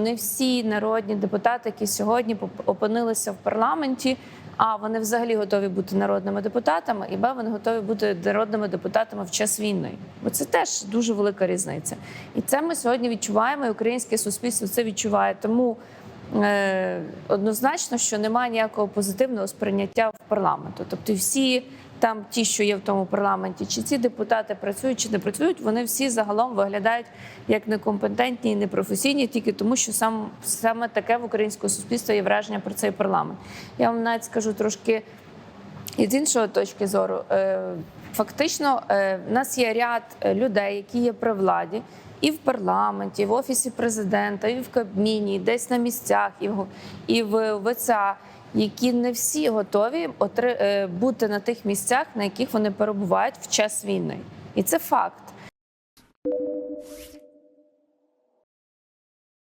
Не всі народні депутати, які сьогодні опинилися в парламенті, а вони взагалі готові бути народними депутатами, і б вони готові бути народними депутатами в час війни. Бо це теж дуже велика різниця. І це ми сьогодні відчуваємо, і українське суспільство це відчуває. Тому е, однозначно, що немає ніякого позитивного сприйняття в парламенту. Тобто, всі там, ті, що є в тому парламенті, чи ці депутати працюють чи не працюють, вони всі загалом виглядають як некомпетентні і непрофесійні, тільки тому, що сам саме таке в українському суспільстві є враження про цей парламент. Я вам навіть скажу трошки і з іншої точки зору, е, фактично, е, в нас є ряд е, людей, які є при владі, і в парламенті, і в офісі президента, і в Кабміні, і десь на місцях, і в, і в ВЦА, які не всі готові е, бути на тих місцях, на яких вони перебувають в час війни, і це факт.